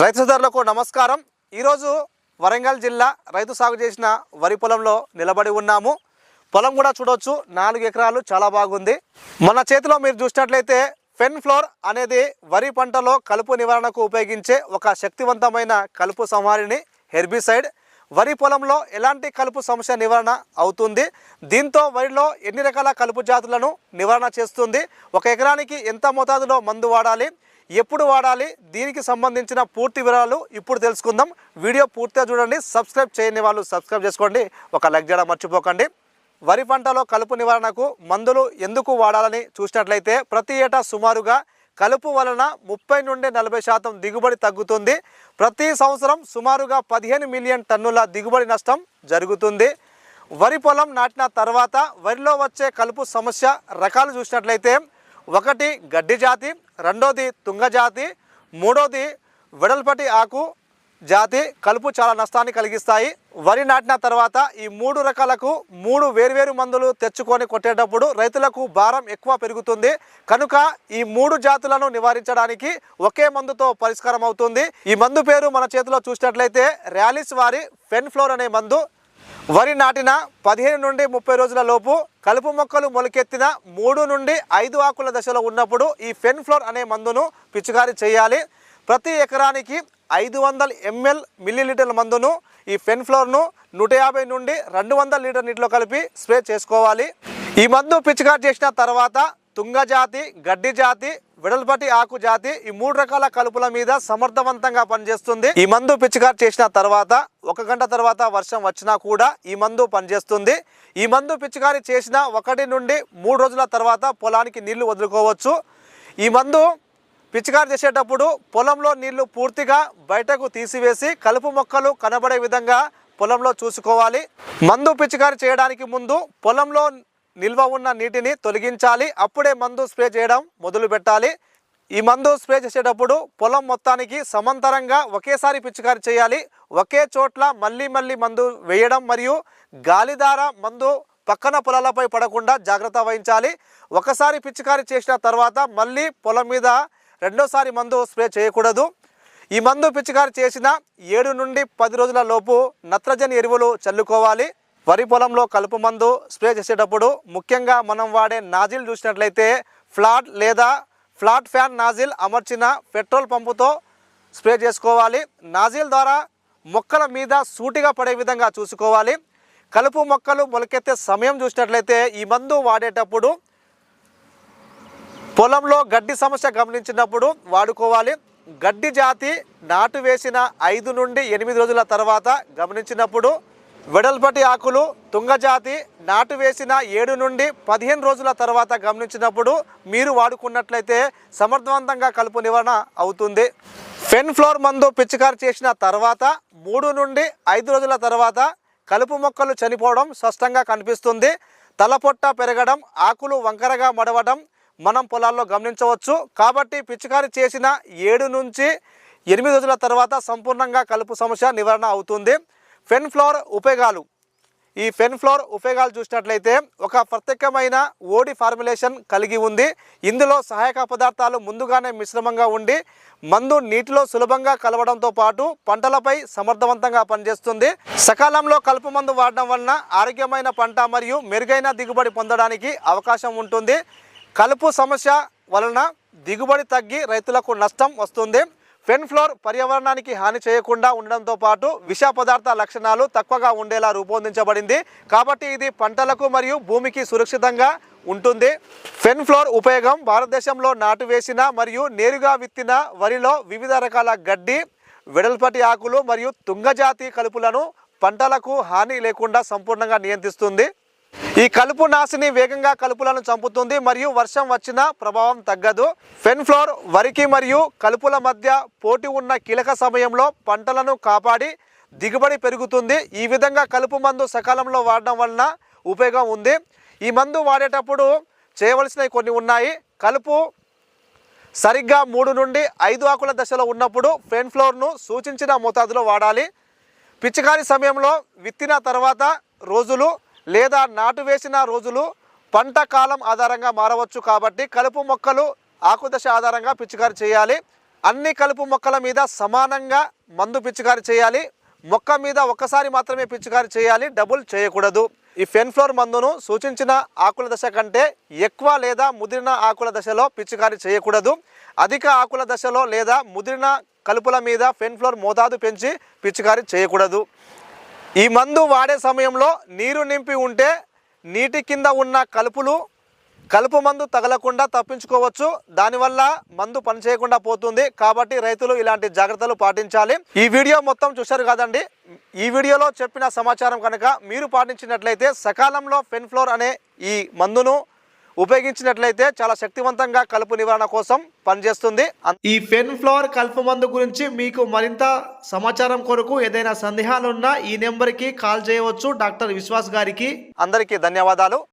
రైతు సోదరులకు నమస్కారం. ఈరోజు వరంగల్ జిల్లా రైతు సాగు చేసిన వరి పొలంలో నిలబడి ఉన్నాము. పొలం కూడా చూడవచ్చు నాలుగు ఎకరాలు చాలా బాగుంది. మన చేతిలో మీరు చూసినట్లయితే ఫెన్ ఫ్లోర్ అనేది వరి పంటలో కలుపు నివారణకు ఉపయోగించే ఒక శక్తివంతమైన కలుపు సంహారిణి హెర్బిసైడ్. వరి పొలంలో ఎలాంటి కలుపు సమస్య నివారణ అవుతుంది? దీంతో వరిలో ఎన్ని రకాల కలుపు జాతులను నివారణ చేస్తుంది? ఒక ఎకరానికి ఎంత మోతాదులో మందు వాడాలి? ఎప్పుడు వాడాలి దీనికి సంబంధించిన పూర్తి వివరాలు ఇప్పుడు తెలుసుకుందాం. వీడియో పూర్తిగా చూడండి సబ్స్క్రైబ్ చేయని వాళ్ళు సబ్స్క్రైబ్ చేసుకోండి. ఒక లైక్ చేయడం మర్చిపోకండి. వరి పంటలో కలుపు నివారణకు మందులు ఎందుకు వాడాలని చూసినట్లయితే ప్రతి ఏటా సుమారుగా కలుపు వలన ముప్పై నుండి నలభై శాతం దిగుబడి తగ్గుతుంది. ప్రతి సంవత్సరం సుమారుగా పదిహేను మిలియన్ టన్నుల దిగుబడి నష్టం జరుగుతుంది. వరి పొలం నాటిన తర్వాత వరిలో వచ్చే కలుపు సమస్య రకాలు చూసినట్లయితే ఒకటి గడ్డి జాతి రెండోది తుంగ జాతి మూడోది వెడల్పటి ఆకు జాతి. కలుపు చాలా నష్టాన్ని కలిగిస్తాయి. వరి నాటిన తర్వాత ఈ మూడు రకాలకు మూడు వేర్వేరు మందులు తెచ్చుకొని కొట్టేటప్పుడు రైతులకు భారం ఎక్కువ పెరుగుతుంది. కనుక ఈ మూడు జాతులను నివారించడానికి ఒకే మందుతో పరిష్కారం అవుతుంది. ఈ మందు పేరు మన చేతిలో చూసినట్లయితే ర్యాలిస్ వారి ఫెన్ఫ్లోర్ అనే మందు. వరి నాటిన పదిహేను నుండి ముప్పై రోజుల లోపు కలుపు మొక్కలు మొలకెత్తిన మూడు నుండి ఐదు ఆకుల దశలో ఉన్నప్పుడు ఈ ఫెన్ఫ్లోర్ అనే మందును పిచికారీ చేయాలి. ప్రతి ఎకరానికి ఐదు వందల ఎంఎల్ మిల్లీలీటర్ల మందును ఈ ఫెన్ఫ్లోర్ను నూట యాభై నుండి రెండు వందల లీటర్ నీటిలో కలిపి స్ప్రే చేసుకోవాలి. ఈ మందు పిచికారీ చేసిన తర్వాత తుంగ జాతి గడ్డి జాతి వెడల్పటి ఆకు జాతి ఈ మూడు రకాల కలుపుల మీద సమర్థవంతంగా పనిచేస్తుంది. ఈ మందు పిచికారి చేసిన తర్వాత ఒక గంట తర్వాత వర్షం వచ్చినా కూడా ఈ మందు పనిచేస్తుంది. ఈ మందు పిచికారి చేసిన ఒకటి నుండి మూడు రోజుల తర్వాత పొలానికి నీళ్ళు వదులుకోవచ్చు. ఈ మందు పిచికారి చేసేటప్పుడు పొలంలో నీళ్ళు పూర్తిగా బయటకు తీసివేసి కలుపు మొక్కలు కనబడే విధంగా పొలంలో చూసుకోవాలి. మందు పిచికారి చేయడానికి ముందు పొలంలో నిల్వ ఉన్న నీటిని తొలగించాలి. అప్పుడే మందు స్ప్రే చేయడం మొదలు పెట్టాలి. ఈ మందు స్ప్రే చేసేటప్పుడు పొలం మొత్తానికి సమాంతరంగా ఒకేసారి పిచికారి చేయాలి. ఒకే చోట్ల మళ్ళీ మళ్ళీ మందు వేయడం మరియు గాలిధార మందు పక్కన పొలాలపై పడకుండా జాగ్రత్త వహించాలి. ఒకసారి పిచికారి చేసిన తర్వాత మళ్ళీ పొలం మీద రెండోసారి మందు స్ప్రే చేయకూడదు. ఈ మందు పిచికారి చేసిన ఏడు నుండి పది రోజుల లోపు నత్రజని ఎరువులు చల్లుకోవాలి. వరి పొలంలో కలుపు మందు స్ప్రే చేసేటప్పుడు ముఖ్యంగా మనం వాడే నాజిల్ చూసినట్లయితే ఫ్లాట్ లేదా ఫ్లాట్ ఫ్యాన్ నాజిల్ అమర్చిన పెట్రోల్ పంపుతో స్ప్రే చేసుకోవాలి. నాజిల్ ద్వారా మొక్కల మీద సూటిగా పడే విధంగా చూసుకోవాలి. కలుపు మొక్కలు మొలకెత్తే సమయం చూసినట్లయితే ఈ మందు వాడేటప్పుడు పొలంలో గడ్డి సమస్య గమనించినప్పుడు వాడుకోవాలి. గడ్డి జాతి నాటు వేసిన ఐదు నుండి ఎనిమిది రోజుల తర్వాత గమనించినప్పుడు వెడల్పటి ఆకులు తుంగజాతి నాటు వేసిన ఏడు నుండి పదిహేను రోజుల తర్వాత గమనించినప్పుడు మీరు వాడుకున్నట్లయితే సమర్థవంతంగా కలుపు నివారణ అవుతుంది. ఫెన్ ఫ్లోర్ మందు పిచికారి చేసిన తర్వాత మూడు నుండి ఐదు రోజుల తర్వాత కలుపు మొక్కలు చనిపోవడం స్పష్టంగా కనిపిస్తుంది. తలపొట్ట పెరగడం ఆకులు వంకరగా మడవడం మనం పొలాల్లో గమనించవచ్చు. కాబట్టి పిచికారి చేసిన ఏడు నుంచి ఎనిమిది రోజుల తర్వాత సంపూర్ణంగా కలుపు సమస్య నివారణ అవుతుంది. ఫెన్ ఫ్లోర్ ఉపయోగాలు. ఈ ఫెన్ ఫ్లోర్ ఉపయోగాలు చూసినట్లయితే ఒక ప్రత్యేకమైన ఓడి ఫార్ములేషన్ కలిగి ఉంది. ఇందులో సహాయక పదార్థాలు ముందుగానే మిశ్రమంగా ఉండి మందు నీటిలో సులభంగా కలవడంతో పాటు పంటలపై సమర్థవంతంగా పనిచేస్తుంది. సకాలంలో కలుపు మందు వాడడం వలన ఆరోగ్యమైన పంట మరియు మెరుగైన దిగుబడి పొందడానికి అవకాశం ఉంటుంది. కలుపు సమస్య వలన దిగుబడి తగ్గి రైతులకు నష్టం వస్తుంది. ఫెన్ ఫ్లోర్ పర్యావరణానికి హాని చేయకుండా ఉండడంతో పాటు విష పదార్థ లక్షణాలు తక్కువగా ఉండేలా రూపొందించబడింది. కాబట్టి ఇది పంటలకు మరియు భూమికి సురక్షితంగా ఉంటుంది. ఫెన్ ఫ్లోర్ ఉపయోగం భారతదేశంలో నాటు వేసిన మరియు నేరుగా విత్తిన వరిలో వివిధ రకాల గడ్డి వెడల్పటి ఆకులు మరియు తుంగజాతి కలుపులను పంటలకు హాని లేకుండా సంపూర్ణంగా నియంత్రిస్తుంది. ఈ కలుపు నాశిని వేగంగా కలుపులను చంపుతుంది మరియు వర్షం వచ్చిన ప్రభావం తగ్గదు. ఫెన్ఫ్లోర్ వరికి మరియు కలుపుల మధ్య పోటీ ఉన్న కీలక సమయంలో పంటలను కాపాడి దిగుబడి పెరుగుతుంది. ఈ విధంగా కలుపు మందు సకాలంలో వాడడం వలన ఉపయోగం ఉంది. ఈ మందు వాడేటప్పుడు చేయవలసినవి కొన్ని ఉన్నాయి. కలుపు సరిగ్గా మూడు నుండి ఐదు ఆకుల దశలో ఉన్నప్పుడు ఫెన్ఫ్లోర్ను సూచించిన మోతాదులో వాడాలి. పిచికారి సమయంలో విత్తిన తర్వాత రోజులు లేదా నాటు వేసిన రోజులు పంట కాలం ఆధారంగా మారవచ్చు కాబట్టి కలుపు మొక్కలు ఆకుదశ ఆధారంగా పిచికారి చేయాలి. అన్ని కలుపు మొక్కల మీద సమానంగా మందు పిచికారి చేయాలి. మొక్క మీద ఒక్కసారి మాత్రమే పిచికారి చేయాలి. డబుల్ చేయకూడదు. ఈ ఫెన్ఫ్లోర్ మందును సూచించిన ఆకుల దశ కంటే ఎక్కువ లేదా ముదిరిన ఆకుల దశలో పిచికారి చేయకూడదు. అధిక ఆకుల దశలో లేదా ముదిరిన కలుపుల మీద ఫెన్ఫ్లోర్ మోతాదు పెంచి పిచికారి చేయకూడదు. ఈ మందు వాడే సమయంలో నీరు నింపి ఉంటే నీటి కింద ఉన్న కలుపులు కలుపు మందు తగలకుండా తప్పించుకోవచ్చు. దానివల్ల మందు పనిచేయకుండా పోతుంది. కాబట్టి రైతులు ఇలాంటి జాగ్రత్తలు పాటించాలి. ఈ వీడియో మొత్తం చూశారు కదండి. ఈ వీడియోలో చెప్పిన సమాచారం కనుక మీరు పాటించినట్లయితే సకాలంలో ఫెన్ఫ్లోర్ అనే ఈ మందును ఉపయోగించినట్లయితే చాలా శక్తివంతంగా కలుపు నివారణ కోసం పనిచేస్తుంది. ఈ ఫెన్ ఫ్లోర్ కలుపు మందు గురించి మీకు మరింత సమాచారం కొరకు ఏదైనా సందేహాలు ఉన్నా ఈ నెంబర్కి కాల్ చేయవచ్చు డాక్టర్ విశ్వాస్ గారికి. అందరికీ ధన్యవాదాలు.